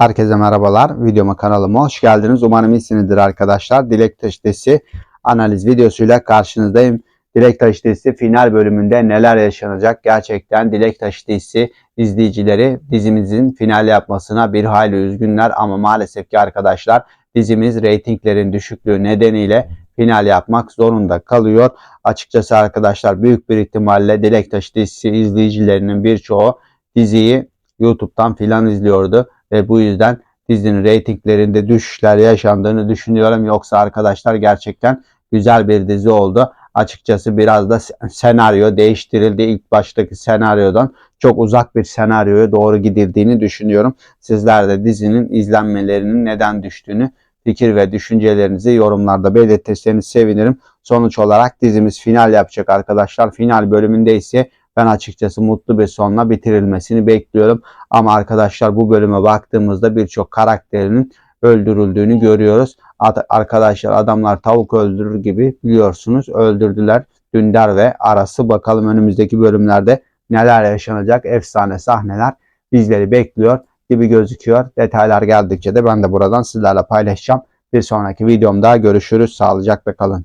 Herkese merhabalar. Videoma kanalıma hoş geldiniz. Umarım iyisinizdir arkadaşlar. Dilek Taşıtısı analiz videosuyla karşınızdayım. Dilek Taşıtısı final bölümünde neler yaşanacak? Gerçekten Dilek Taşıtısı izleyicileri dizimizin final yapmasına bir hayli üzgünler ama maalesef ki arkadaşlar dizimiz reytinglerin düşüklüğü nedeniyle final yapmak zorunda kalıyor. Açıkçası arkadaşlar büyük bir ihtimalle Dilek Taşıtısı izleyicilerinin birçoğu diziyi YouTube'dan filan izliyordu ve bu yüzden dizinin reytinglerinde düşüşler yaşandığını düşünüyorum. Yoksa arkadaşlar gerçekten güzel bir dizi oldu. Açıkçası biraz da senaryo değiştirildi. İlk baştaki senaryodan çok uzak bir senaryoya doğru gidildiğini düşünüyorum. Sizler de dizinin izlenmelerinin neden düştüğünü fikir ve düşüncelerinizi yorumlarda belirtirseniz sevinirim. Sonuç olarak dizimiz final yapacak arkadaşlar. Final bölümünde ise ben açıkçası mutlu bir sonla bitirilmesini bekliyorum. Ama arkadaşlar bu bölüme baktığımızda birçok karakterinin öldürüldüğünü görüyoruz. Ad- Arkadaşlar adamlar tavuk öldürür gibi biliyorsunuz öldürdüler. Dündar ve Aras'ı bakalım önümüzdeki bölümlerde neler yaşanacak efsane sahneler bizleri bekliyor gibi gözüküyor. Detaylar geldikçe de ben de buradan sizlerle paylaşacağım. Bir sonraki videomda görüşürüz. Sağlıcakla kalın.